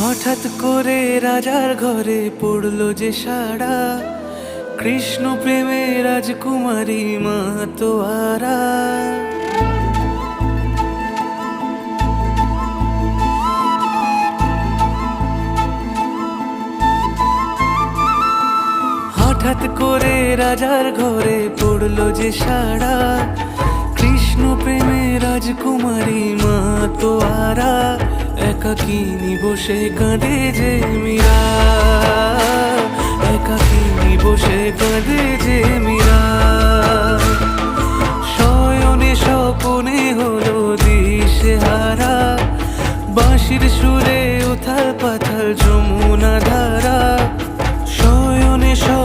হঠাৎ করে রাজার ঘরে পড়ল যে সাড়া। কৃষ্ণ প্রেমে রাজকুমারী মা তোয়ারা। হঠাৎ করে রাজার ঘরে পড়ল যে সাড়া। কৃষ্ণ প্রেমে রাজকুমারী মা তোয়ারা। একাকিনী বসে কাঁদে যে মীরা? একাকিনী বসে কাঁদে যে মীরা? শয়নে স্বপনে হলো দিশে হারা বাঁশির সুরে উথাল পাথাল জল